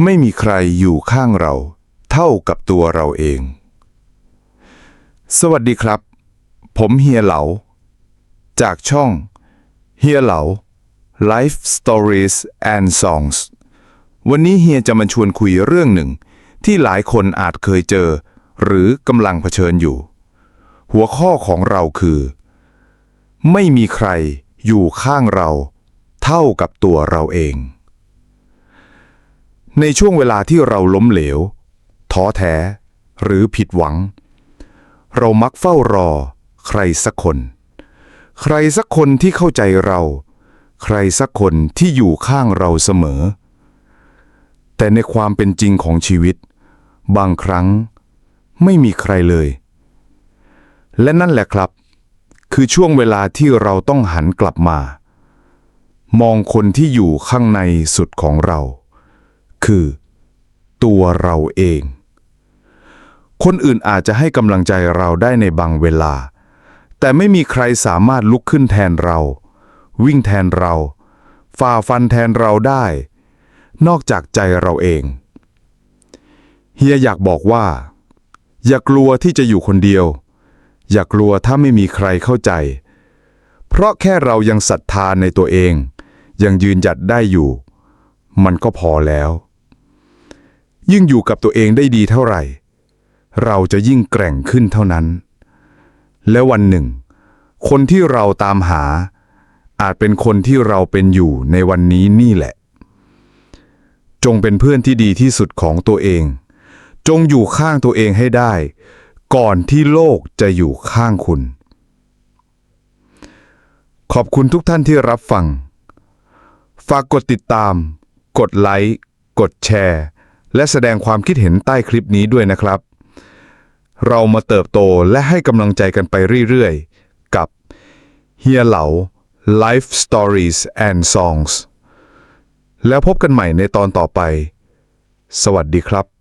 ไม่มีใครอยู่ข้างเรา เท่ากับตัวเราเอง สวัสดีครับ ผมเฮียเหลา จากช่อง เฮียเหลา Life Stories and Songs วันนี้เฮียจะมาชวนคุยเรื่องหนึ่ง ที่หลายคนอาจเคยเจอ หรือกำลังเผชิญอยู่ หัวข้อของเราคือ ไม่มีใครอยู่ข้างเรา เท่ากับตัวเราเอง ในช่วงเวลาที่เราล้มเหลว ท้อแท้ หรือผิดหวัง เรามักเฝ้ารอ ใครสักคน ใครสักคนที่เข้าใจเรา ใครสักคนที่อยู่ข้างเราเสมอ แต่ในความเป็นจริงของชีวิต บางครั้งไม่มีใครเลย และนั่นแหละครับ คือช่วงเวลาที่เราต้องหันกลับมา มองคนที่อยู่ข้างในสุดของเรา คือ ตัวเราเอง คนอื่นอาจจะให้กำลังใจเราได้ในบางเวลา แต่ไม่มีใครสามารถลุกขึ้นแทนเรา วิ่งแทนเรา ฝ่าฟันแทนเราได้ นอกจากใจเราเอง เฮียอยากบอกว่า อย่ากลัวที่จะอยู่คนเดียว อย่ากลัวถ้าไม่มีใครเข้าใจ เพราะแค่เรายังศรัทธาในตัวเอง ยังยืนหยัดได้อยู่มันก็พอแล้ว ยิ่งอยู่กับตัวเองได้ดีเท่าไหร่ เราจะยิ่งแกร่งขึ้นเท่านั้น และวันหนึ่ง คนที่เราตามหา อาจเป็นคนที่เราเป็นอยู่ในวันนี้นี่แหละ จงเป็นเพื่อนที่ดีที่สุดของตัวเอง จงอยู่ข้างตัวเองให้ได้ ก่อนที่โลกจะอยู่ข้างคุณ ขอบคุณทุกท่านที่รับฟัง ฝากกดติดตาม กดไลค์ กดแชร์ และแสดงความคิดเห็นใต้คลิปนี้ด้วยนะครับ เรามาเติบโตและให้กำลังใจกันไปเรื่อยๆ กับเฮียเหลา Life Stories and Songs แล้วพบกันใหม่ในตอนต่อไป สวัสดีครับ